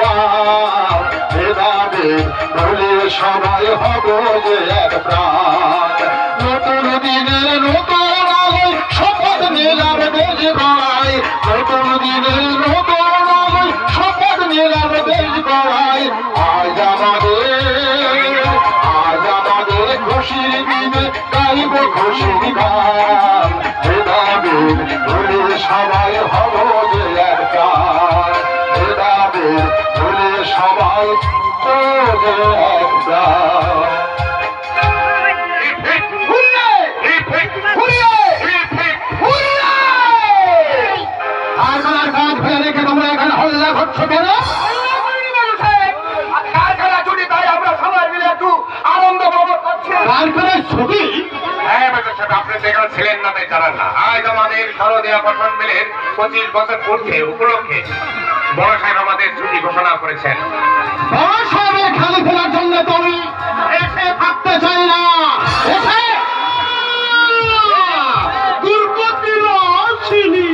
গাল ভেদাবে বলে সবাই হব এক প্রাণ নতুন দিনের নতুন আলোয় শপথ নিলাম দেশ গড়াই নতুন দিনের নতুন আলোয় শপথ নিলাম দেশ গড়াই আজ আমাদের আজ আমাদের খুশির দিনে গাইব খুশির গান হব সবাই এক প্রাণ আর কাজ ফেলে কারখানা ছুটি তাই আমরা সবাই একটু আনন্দ উপভোগ করছি কারখানার হ্যাঁ বেটা আপনি সেখানে ছিলেন না তাই জানান না আজ আমাদের শারদীয়া পঠন মিলের পঁচিশ বছর পূর্তি উপলক্ষে বড় সাহেব আমাদের ছুটি ঘোষণা করেছেন। বড় সাহেবের খেলা ফেলার জন্য তুমি এসে থাকতে চাই না। এসে আসিনি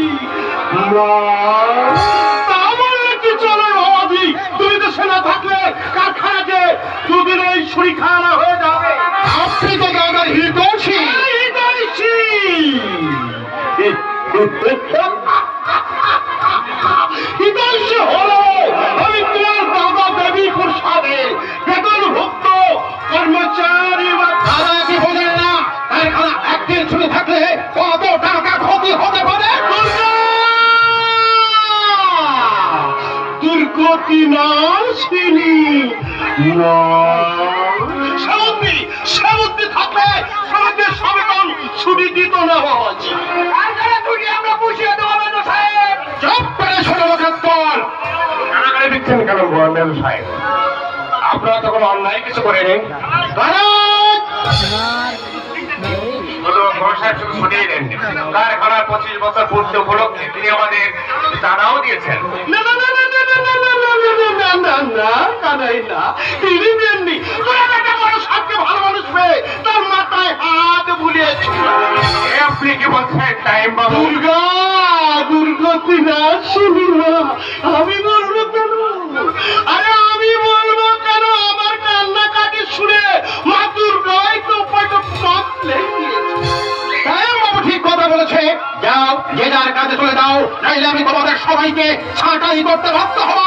তুমি তো সেনা থাকলে কারখানাতে দুদিন ওই ছুরি খাওয়ানো হয়ে যাবে। আপনি তো দাদার হিতোষী হিতোষী হলো আমি তোমার দাদা দেবী প্রসাদের বেতনভুক্ত কর্মচারী বা দাদা কি বোঝেন না? কারখানা একদিন ছুটি থাকলে কত টাকা ক্ষতি হতে পারে? দুর্গতি নাশিনী সামুদ্রি সামুদ্রি থাকলে শ্রমিকদের সবেতন ছুটি দিত না ছুটি আমরা পুষিয়ে সাহেব ষোলো বছর কারাগারে দিচ্ছেন কেন গভর্নমেন্ট সাহেব? আপনারা তখন অন্যায় কিছু করেনি তার পঁচিশ বছর পূর্তি উপলক্ষে তিনি আমাদের জানাও দিয়েছেন। না না না না না না আমি বলব কেন আরে আমি বলব কেন আমার কান্নাকাটি শুনে মা দুর্গায় তো পাটা পাপ ঠিক কথা বলেছে যাও যে যার কাজে চলে দাও নাইলে আমি তোমাদের সবাইকে ছাঁটাই করতে বাধ্য হব।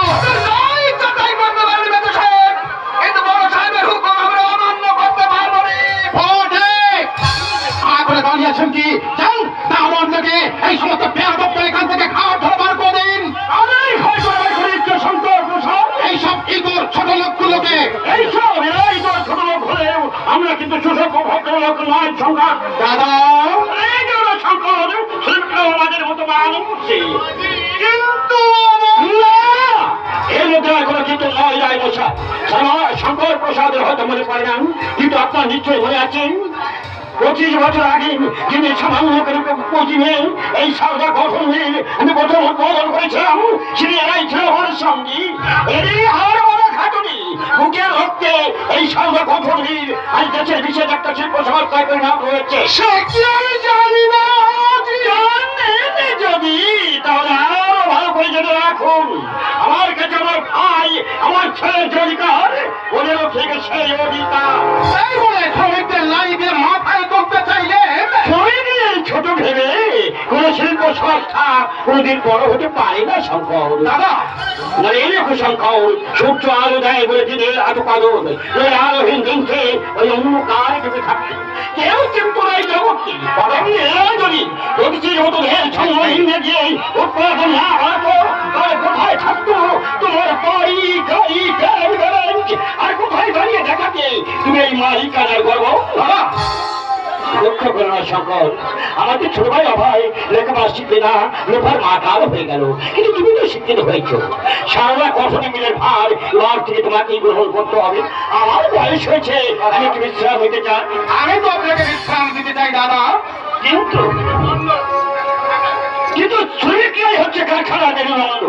বছর আগে যিনি সামান্য করে পৌঁছিনে এই সারদা গঠনের আমি প্রথম উদ্বোধন করেছিলাম তিনি এরাই ছিল আমার সঙ্গী। এরই আর বড় খাটুনি বুকের রক্তে এই সারদা গঠনের আজ দেশের বিশেষ একটা শিল্প সংস্থায় পরিণত হয়েছে। সে কি আমি জানি না যদি। তাহলে আরও ভালো করে জেনে রাখুন আমার কাছে আমার ভাই আমার ছেলের যে অধিকার ওদেরও থেকে সেই অধিকার। তাই বলে শ্রমিকদের লাইনে মাথায় ছোট ভেবে। কোন শিল্প সংস্থা কোনদিন বড় হতে পারে না, শঙ্কর। দাদা না এই রেখো শঙ্কর, সূর্য আলো দেয় বলে দিনের আলো পাগল নয় আলোহীন দিনকে ওই অন্য কার ডুবে থাকে। কেউ চিন্ত নাই জগৎকে। এরা যদি। প্রকৃতির মতো ঢের ছন্নহীনে দিয়ে উৎপাদন না হতো শঙ্কর আমাদের ছোট ভাই অভয় লেখাপড়া শিখবে না লোভার মা কাল হয়ে গেল। কিন্তু তুমি তো শিক্ষিত হয়েছ। সারা কঠনে মিলের ভার এবার থেকে তোমাকে গ্রহণ করতে হবে। আমার বয়স হয়েছে আমি একটু বিশ্রাম হইতে চাই। আমি তো আপনাকে বিশ্রাম দিতে চাই দাদা। কিন্তু কিন্তু এটাই হচ্ছে কারখানাদের আনন্দ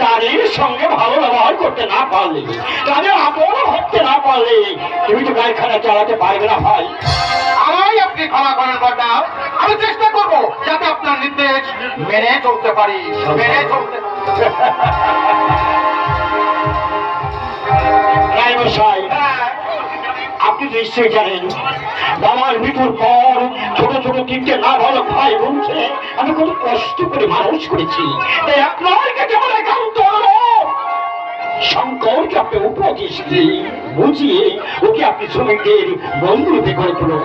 তাদের সঙ্গে ভালো ব্যবহার করতে না পারলে তাদের আপন ভাবতে না পারলে তুমি তো কারখানা চালাতে পারবে না ভাই। আমায় আপনি ক্ষমা করেন বড়া আমি চেষ্টা করব যাতে আপনার নির্দেশ মেনে চলতে পারি। মেনে চলতে আপনি নিশ্চয়ই জানেন মৃত্যুর পর ছোট ছোট তিনটে না ভালো ভাই বোনছে আমি কত কষ্ট করে মানুষ করেছি। তাই আপনার কাছে আমার একান্ত। শঙ্করকে আপনি উপদেশ দিয়ে বুঝিয়ে ওকে আপনি শ্রমিকদের বন্ধু রূপে করে তুলুন।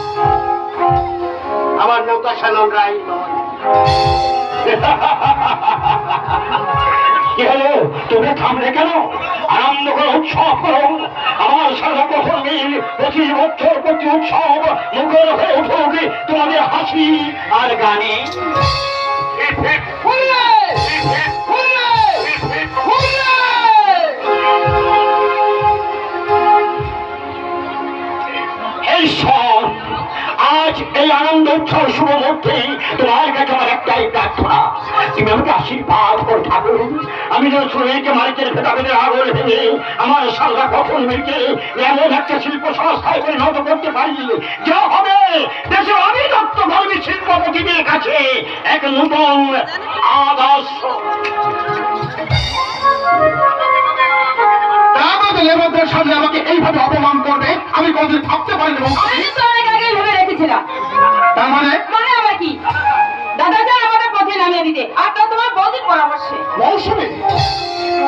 আমার নাম দশানন রায় তুমি থামলে কেন? আনন্দ করো উৎসব করো। আমার সারা কখন মিল পঁচিশ বছর প্রতি উৎসব মুখের হয়ে উঠুক তোমাদের হাসি আর গানে। এই সব আজ এই আনন্দ উৎসব শুভ মুহূর্তে তোমার কাছে আমার একটাই প্রার্থনা। তুমি আমাকে আশীর্বাদ করে থাকো আমি যেন শ্রমিককে মালিকের ভেদাভেদের আগল ভেঙে আমার সালরা কখন মিলকে এমন একটা শিল্প সংস্থায় পরিণত করতে পারি যা হবে দেশের আমি দত্ত ধর্মী শিল্পপতিদের কাছে এক নতুন আদর্শ। আমাদের লেবারদের সামনে আমাকে এইভাবে অপমান করবে আমি কোনদিন ভাবতে পারিনি তার মানে? মানে আবার কি? দাদা যান আমাদের পথে নামিয়ে দিতে। আর তা তোমার বৌদির পরামর্শে। মৌসুমী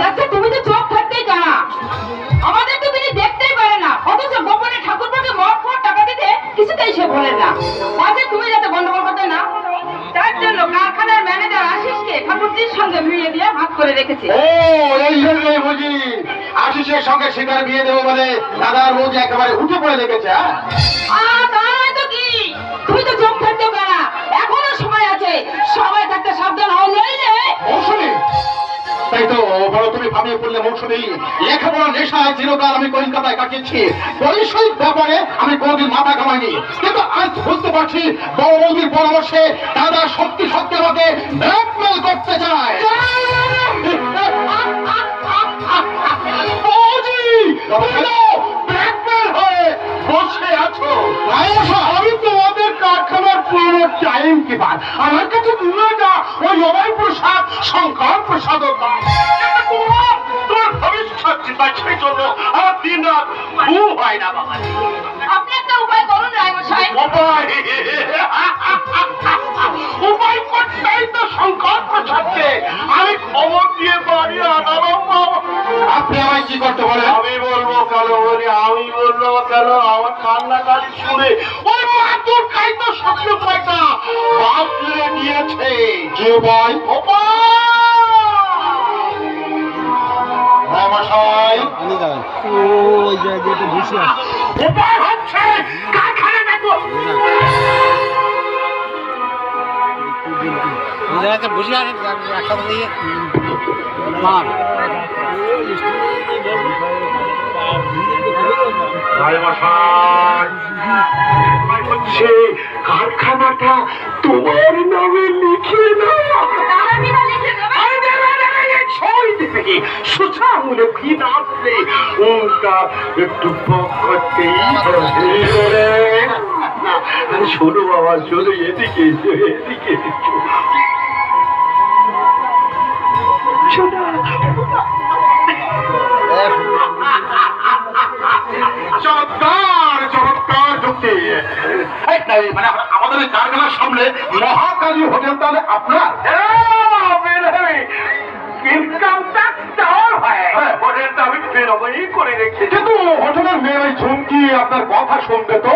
আচ্ছা তুমি তো চোখ থাকতেই জানা। আমাদের তো তিনি দেখতেই পারে না। অথচ গোপনে ঠাকুরপাকে মঠ ফট টাকা দিতে কিছুতেই সে বলেন না। আচ্ছা তুমি যাতে গন্ডগোল করতে না তার জন্য কারখানার ম্যানেজার আশিসকে ঠাকুরজির সঙ্গে মিলিয়ে দিয়ে ভাগ করে রেখেছে। ও এই জন্যই বুঝি। আশিসের সঙ্গে সীতার বিয়ে দেবো বলে দাদার বৌদি একেবারে উঠে পড়ে লেগেছে হ্যাঁ? তুমি তো চোখ থাকতেও পারা এখনও সময় আছে। সবাই থাকতে সাবধান হও নইলে মৌসুমী তাই তো বড় তুমি ভাবিয়ে পড়লে মৌসুমী লেখাপড়া নেশায় চিরকাল আমি কলকাতায় কাটিয়েছি। বৈষয়িক ব্যাপারে আমি কোনোদিন মাথা কামাইনি কিন্তু আজ বুঝতে পারছি বড় বৌদির পরামর্শে দাদা সত্যি সত্যি আমাকে ব্ল্যাকমেল করতে চায়। হয়ে বসে আছো। আমি তোমাদের কারখানার পুরো টাইম কিপার। আমার কাছে দূরে যা ওই অভয় প্রসাদ শঙ্কর প্রসাদ তোমার ভবিষ্যৎ চিন্তা সেই জন্য আমার দিন রাত ঘুম হয় না বাবা। আপনি একটা উপায় করুন রায়মশাই উপায়? উপায় করতেই তো শঙ্কর প্রসাদকে। আমি খবর দিয়ে বাড়ি আনালাম। আপনি আমায় কি করতে বলেন? আমি বলব কেন বলি? আমি বলব কেন? আমার কান্নাকাটি শুনে ওই মাতুর খাই তো স্বপ্ন পাইটা বাপ ফিরে গিয়েছে কি উপায় উপায় ওই জায়গায় আছে উপায় হচ্ছে একটা দিয়ে কারখানাটা তোমার নামে লিখে দাও। ছয় সোজা ফিন আসলে ওটা একটু শোনো বাবা, শোনো, এদিকে এদিকে মানে আমাদের কারখানার সামনে মহাকালী হোটেল তাহলে আপনার। ইনকাম ট্যাক্স দেওয়ার হয়। হোটেলটা আমি বেরোবেই করে রেখেছি। কিন্তু হোটেলের মেয়ে ওই ঝুমকি আপনার কথা শুনবে তো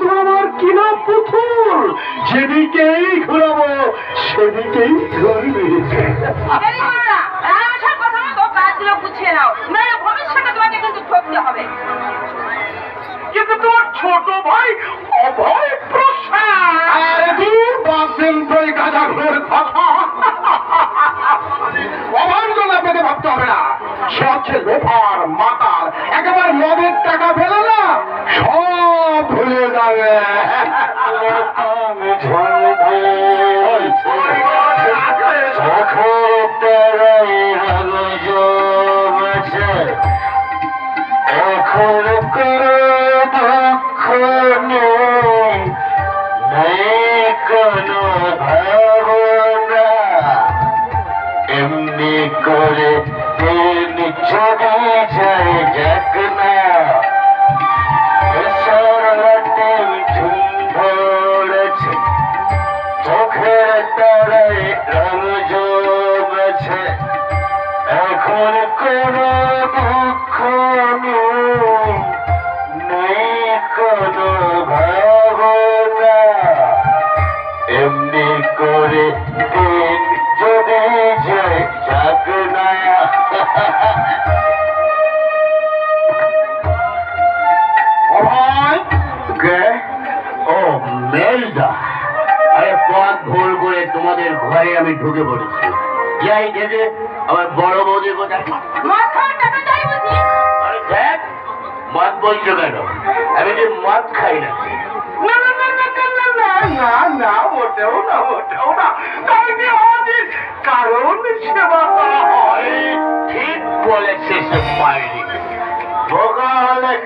তো আমার কিনা পুতুল? যেদিকেই ঘুরাবো সেদিকেই ঘুরবে কথা মতো কাজগুলো গুছিয়ে নাও। ভবিষ্যতে তোমাকে কিন্তু ঠকতে হবে। কিন্তু তোমার ছোট ভাই অভয় প্রসাদ আরে দূর বাপদিন তো গাঁজা ঘুরের কথা অভাঞ্জন আপনাকে ভাবতে হবে না সে হচ্ছে লোফার মাতাল একেবারে মদের টাকা ফেলে না সব ভুলে যাবে এখন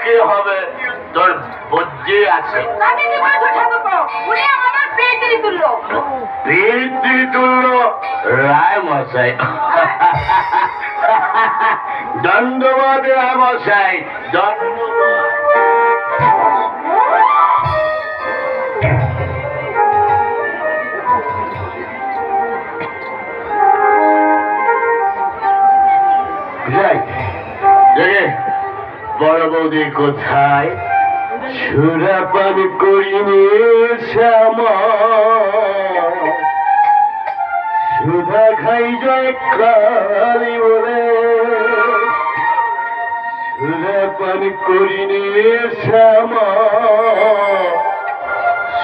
কে হবে? তোর বুদ্ধি আছে। দণ্ডবাদে আমার চাই মশাই। দণ্ডবাদ বড় কোথায়? সুরাপান করিনি শ্যামা। সুধা খাই যায় কালি বলে। সুরাপান করিনি শ্যামা।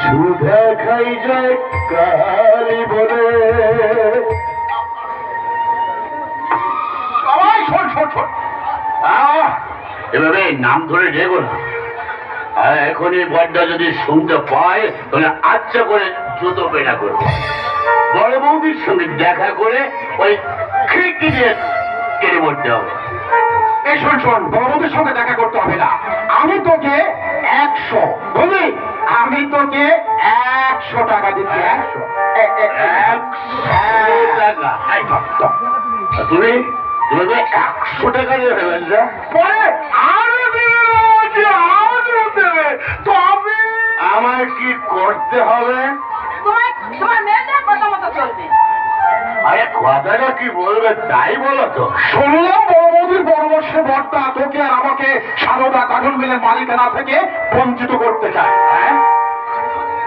সুধা খাই যায় কালি বলে সবাই শোন শোন শোন আহ, এভাবে নাম ধরে ডেগো না। আর এখনই বড্ডা যদি শুনতে পায় তাহলে আচ্ছা করে জুতো পেটা করবে বড় বৌদির সঙ্গে দেখা করে ওই খিড়কি দিয়ে কেটে পড়তে হবে। এই শোন শোন বড়দের সঙ্গে দেখা করতে হবে না। আমি তোকে একশো বুঝলি? আমি তোকে একশো টাকা দিচ্ছি একশো। একশো টাকা। তুমি একশো টাকা পরে আরও দিবে আরও দেবে। তবে আমার কি করতে হবে? তোমার তোমার মেয়েদের কথা মতো চলবে। আরে কথাটা কি বলবে তাই বলো তো। শুনলাম বড় পরামর্শে বর্তা তোকে আর আমাকে সারদা কাঠন মিলের মালিকানা থেকে বঞ্চিত করতে চায় হ্যাঁ?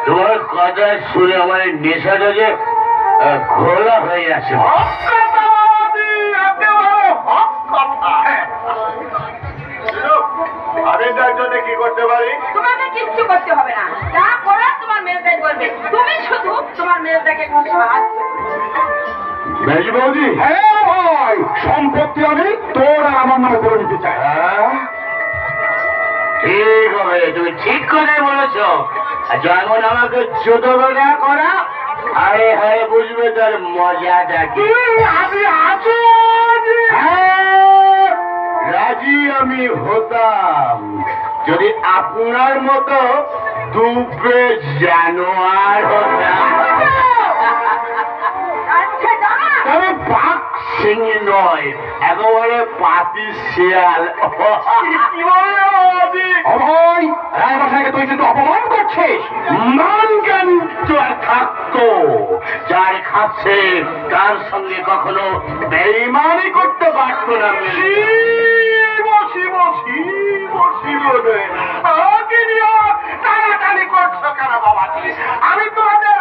তোমার কথা শুনে আমার এই নেশাটা যে ঘোলা হয়ে আছে। আমি জন্য কি করতে পারি? তোমাকে কিচ্ছু করতে হবে না। যা করার তোমার মেয়েটাই করবে। তুমি শুধু তোমার মেয়েটাকে সাহায্য। বৌদি। হ্যাঁ ভাই। সম্পত্তি আমি তোর আর আমার নামে করে দিতে চাই। হ্যাঁ? ঠিক হবে তুমি ঠিক করে বলেছ। যেমন আমাকে ছোট বেলা করা আরে হায় বুঝবে তার মজাটা কি। আমি আছো। হ্যাঁ, রাজি আমি হতাম। যদি আপনার মতো দুপে জানোয়ার হতাম। আচ্ছা তবে বাঘ সিংহ নয় একেবারে পাতি শিয়াল। অভয় রায়বাসাকে তুই কিন্তু অপমান করছিস? মান জ্ঞান তো আর থাকতো যার খাচ্ছে তার সঙ্গে কখনো বেইমানি করতে পারতো না। বসি বসি বলে টানাটানি করছ কেন বাবাজি? আমি তোমাদের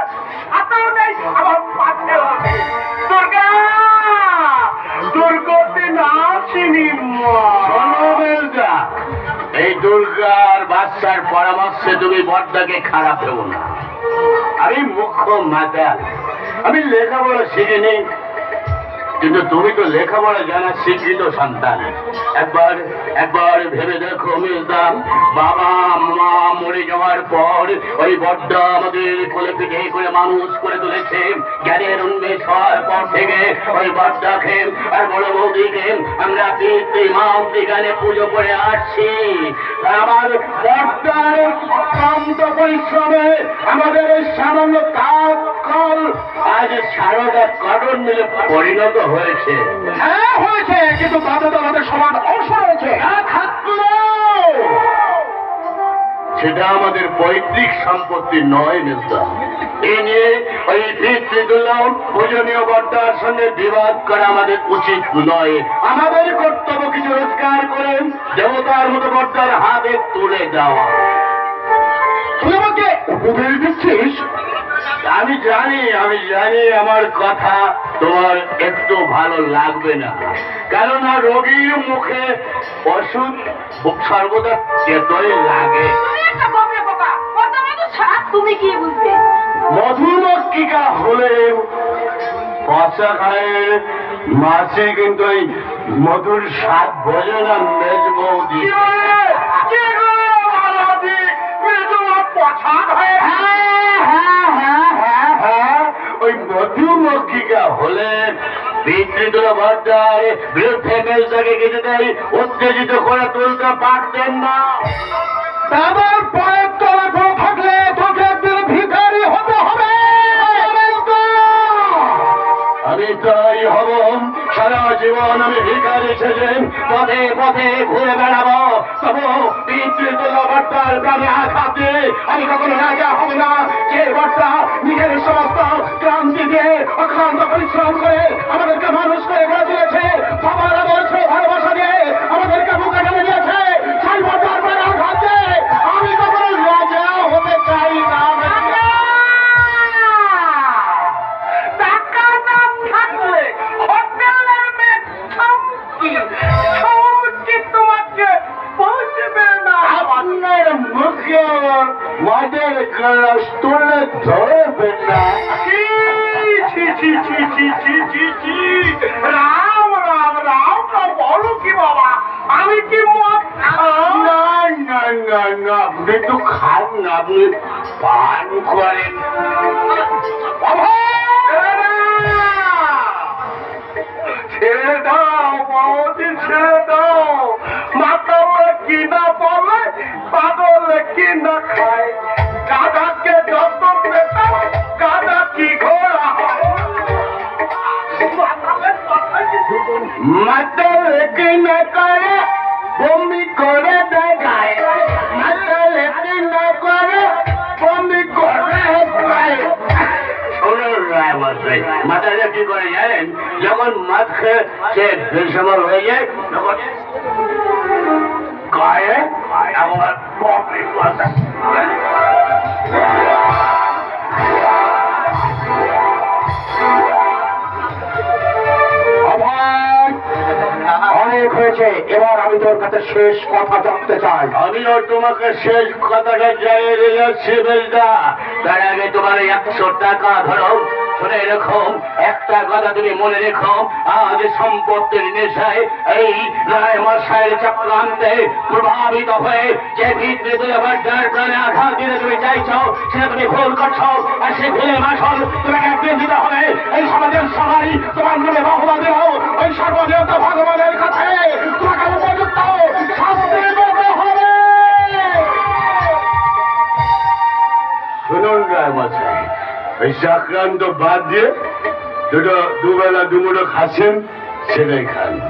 সাথেও নেই, আমার পাশেও নেই। দুর্গা, দুর্গতি না চিনি এই দুর্গার বাচ্চার পরামর্শে তুমি বর্দাকে খারাপ দেবো না। আমি মুখ্য মাতা আমি লেখাপড়া শিখিনি কিন্তু তুমি তো লেখাপড়া জানা শিক্ষিত সন্তান। একবার একবার ভেবে দেখো মির্জা, বাবা, মা মরে যাওয়ার পর ওই বড্ড আমাদের কোলে পিঠে করে মানুষ করে তুলেছে। জ্ঞানের উন্মেষ হওয়ার পর থেকে ওই বড্ডাকে আর বড় বৌদিকে আমরা পিতৃ, মা অব্দি গানে পুজো করে আসছি। আমার বড্ডার অক্লান্ত পরিশ্রমে আমাদের সামান্য কাজ কল আজ সারদা কটন মিলে পরিণত হয়েছে। হ্যাঁ হয়েছে কিন্তু তাতে তো আমাদের সমান অংশ রয়েছে। সেটা আমাদের পৈতৃক সম্পত্তি নয় মির্জা। এ নিয়ে ওই পিতৃগুলো পূজনীয় বর্দার সঙ্গে বিবাদ করা আমাদের উচিত নয়। আমাদের কর্তব্য কিছু রোজগার করে দেবতার মতো বর্দার হাতে তুলে দেওয়া। তুই আমাকে উপদেশ দিচ্ছিস? আমি জানি আমি জানি আমার কথা তোমার একটু ভালো লাগবে না। কেননা রোগীর মুখে ওষুধ সর্বদা তেতই লাগে। তুমি কি বুঝবে? মধুমক্ষিকা হলে পচা খায়ের মাছে কিন্তু এই মধুর স্বাদ বোঝে না মেজ বৌদি। হ্যাঁ, হ্যাঁ, হ্যাঁ, ওই মধুমক্ষিকা হলে বিকৃত ভদ্রায় বিরুদ্ধে মেজটাকে কিছুতেই উত্তেজিত করে তুলতে পারতেন না। দাদার পায়ের তলে পড়ে থাকলে তোকে একদিন ভিখারি হতে হবে। আমি তাই হব। সারা জীবন আমি ভিখারি সেজে পথে পথে ঘুরে বেড়াবো। তবু আমি কখনো রাজা হব না। যে বার্তা? নিজের সমস্ত ক্রান্তি দিয়ে অক্লান্ত পরিশ্রম করে আমাদেরকে মানুষ করে গড়ে তুলেছে। করেন ছেড়ে দাও, বৌদি, ছেড়ে দাও মাতালে কি না বলে পাগলে কি না খায় গাধাকে যত পেতাম গাধা কি ঘোড়া। মাতাল কি না করে মাথাটা কি করে জানেন? যখন মাছ খেয়ে সে বেসমান হয়ে যায় এবার আমি তোর কাছে শেষ কথা জানতে চাই। আমিও তোমাকে শেষ কথাটা জানিয়ে দিয়েছি বেলদা তার আগে তোমার একশো টাকা ধরো। শুনে রেখো। একটা কথা তুমি মনে রেখো, আজ সম্পত্তির নেশায় এই রায় মশাইয়ের চক্রান্তে প্রভাবিত হয়ে যে ভিত্তি তুলে যার প্রাণে আঘাত দিতে তুমি চাইছো, সেটা তুমি ভুল করছ, আর সে ভুলে মাসল তোমাকে একদিন দিতে হবে। এই সমাজের সবাই তোমার নামে বাহবা দেহ ওই সর্বদেবতা ভগবানের কাছে তোমাকে উপযুক্ত শাস্তি দিতে হবে। শুনুন রায় মশাই এই সংক্রান্ত বাদ দিয়ে দুটো, দুবেলা দুমুটো খাচ্ছেন, সেটাই খান।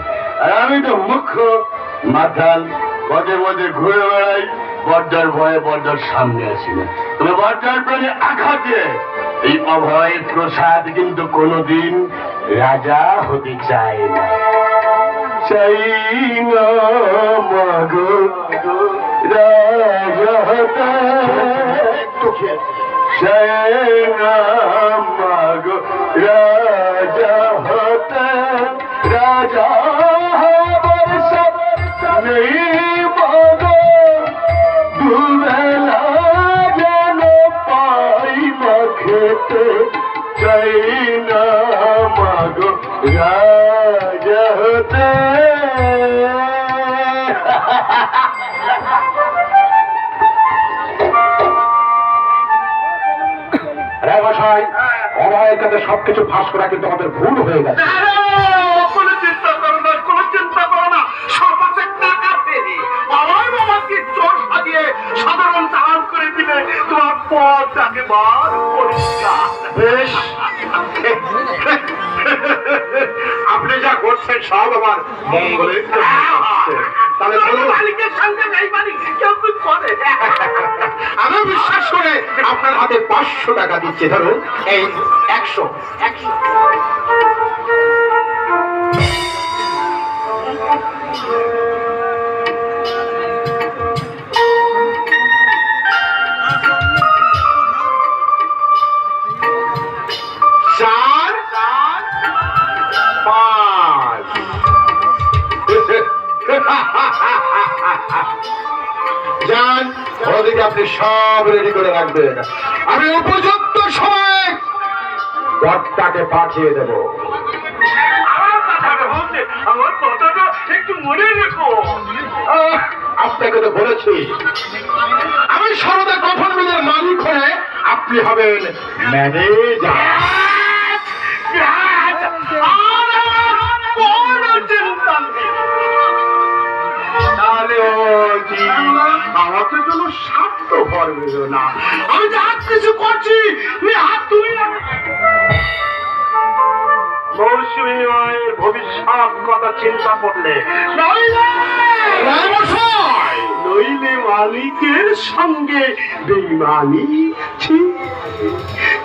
আর আমি তো মুখ্য মাথাল পদে পদে ঘুরে বেড়াই, বর্দার ভয়ে বর্দার সামনে আসি না। তবে বর্দার প্রাণে আঘাত এই অভয় প্রসাদ কিন্তু কোনোদিন রাজা হতে চায় না। চাই না মাগো রাজা হতে চাই না মাগো রাজা হতে রাজা হবার সব নেই মাগো দুবেলা যেন পাই মাখেতে চাই না মাগো রাজা অভয়ের কাছে সবকিছু ফাঁস করা কিন্তু আমাদের ভুল হয়ে গেছে। করো সাধারণ দিলে তোমার বার পরিষ্কার বেশ। আপনি যা করছেন সব আমার মঙ্গলের তাহলে করে? আমি বিশ্বাস করে আপনার হাতে পাঁচশো টাকা দিচ্ছি ধরুন এই একশো। একশো। যান ওদিকে আপনি সব রেডি করে রাখবেন। আমি উপযুক্ত সময় বটটাকে পাঠিয়ে দেব। আপনাকে তো বলেছি আমি গঠন মিলের মালিক হয়ে আপনি হবেন ম্যানেজার। করবে না। আমি যা কিছু করছি, তুমি হাত না। মৌসুমী মালিকের সঙ্গে ছি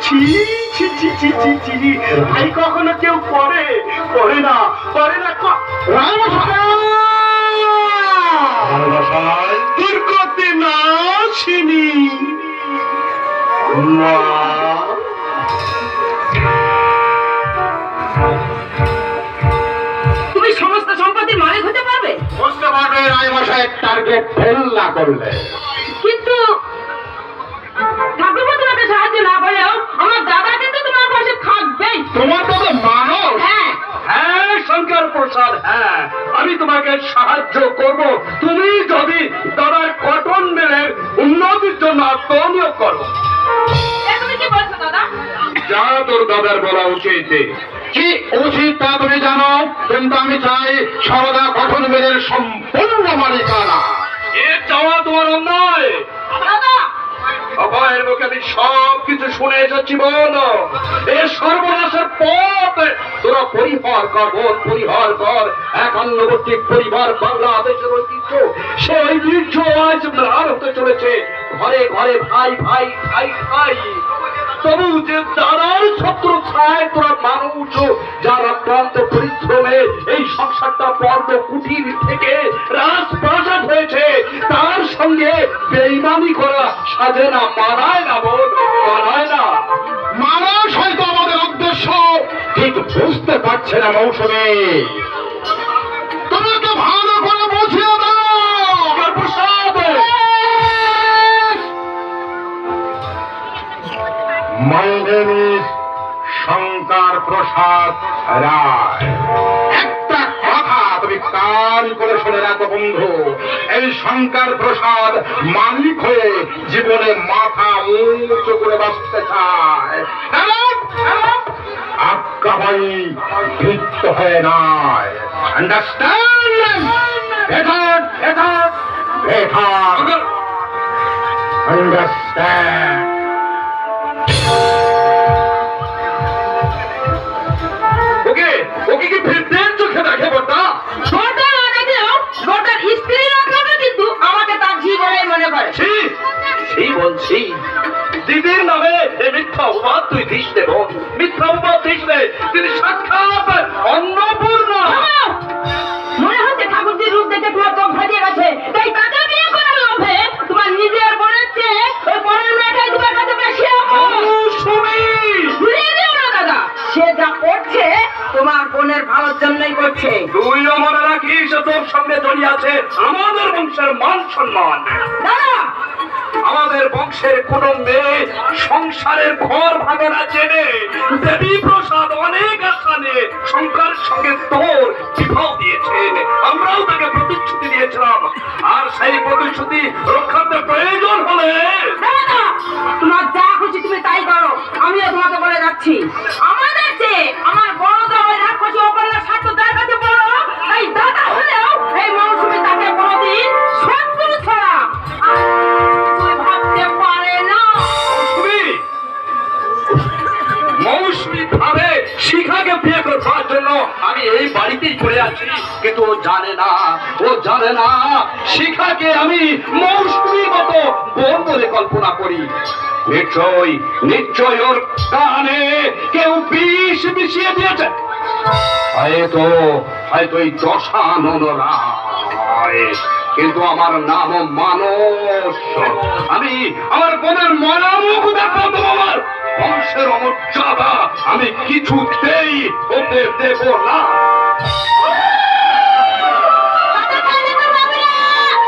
ছি ছি ছি ছি ছি ছি। ভাই কখনো কেউ করে? করে না। করে না ক- দুর্গতি মা। তুমি সমস্ত সম্পত্তির মালিক হতে পারবে? বুঝতে পারবে রায়মশাইয়ের টার্গেট ফেল না করলে। কিন্তু ঠাকুরপো তোমাকে সাহায্য না করলেও আমার দাদা কিন্তু তোমার পাশে থাকবেই। তোমার তো মানুষ। হ্যাঁ। হ্যাঁ শঙ্কর প্রসাদ হ্যাঁ আমি তোমাকে সাহায্য করব। তুমি যদি দাদার কটন মেলের উন্নতির জন্য আত্মনিয়োগ করো। এ তুমি কি বলছো দাদা? যা তোর দাদার বলা উচিত। কি উচিত তা তুমি জানো? কিন্তু আমি চাই সরদা গঠন মেলের সম্পূর্ণ মালিকানা। এ চাওয়া তোমার অন্যায়। দাদা! অভয়ের মুখে আমি সব কিছু শুনে এসেছি বল। এ সর্বনাশের পথ। তোরা পরিহার কর, বোধ পরিহার কর। একান্নবর্তী পরিবার বাংলাদেশের ঐতিহ্য। সেই ঐতিহ্য আজ ম্লান হতে চলেছে। ঘরে ঘরে ভাই ভাই ভাই ভাই। তবু যে ছত্র ছায় তোরা মানুষ যারা পরিশ্রমে এই সংসারটা পর্ব কুটির থেকে রাজপ্রাসাদ হয়েছে তার সঙ্গে বেইমানি করা সাজে না মানায় না বোন মানায় না। মানুষ হয়তো আমাদের উদ্দেশ্য। ঠিক বুঝতে পারছে না মৌসুমী। তোমাকে ভালো করে বুঝিয়ে রায় একটা কথা তুমি কান করে শুনে রাখো বন্ধু এই শঙ্কর প্রসাদ মালিক হয়ে জীবনে মাথা উঁচু করে বাঁচতে চায়। আক্কা ভাই বৃত্ত হয়ে নয়। আন্ডারস্ট্যান্ড আন্ডারস্ট্যান্ড কিন্তু আমাকে তার জীবনে মনে করে ছি বলছি দিদির নামে এ মিথ্যা অপবাদ তুই দিস নে বোন। মিথ্যা অপবাদ দিস নে। তিনি সাক্ষাৎ অন্নপূর্ণা। মনে হচ্ছে ঠাকুরজির রূপ দেখে তোমার চোখ ভাজিয়ে গেছে। তাই তাকে ভালোর জন্যই করছে। তুইও মনে রাখিস তোর সঙ্গে জড়িয়ে আছে? আমাদের বংশের মান সম্মান। আমাদের বংশের কোন মেয়ে সংসারের ঘর ভাঙে না জেনে দেবী প্রসাদ অনেক আশা নিয়ে শঙ্কর সঙ্গে তোর বিবাহ দিয়েছেন আমরাও তাকে প্রতিশ্রুতি দিয়েছিলাম। আর সেই প্রতিশ্রুতি রক্ষাতে প্রয়োজন হলে তোমার যা খুশি তুমি তাই করো। আমিও তোমাকে বলে যাচ্ছি। আমাদের চেয়ে আমার বড় রাক্ষসী ও না, শিখাকে আমি মৌসুমীর মতো বোন বলে কল্পনা করি। নিশ্চয় নিশ্চয় ওর কানে কেউ বিষ মিশিয়ে দিয়েছে। হয়তো হয়তো এই দশানন কিন্তু আমার নাম মানস। আমি আমার বোনের মনামুখ দেখব তোমার। বংশের অমর্যাদা আমি কিছুতেই হতে দেব না।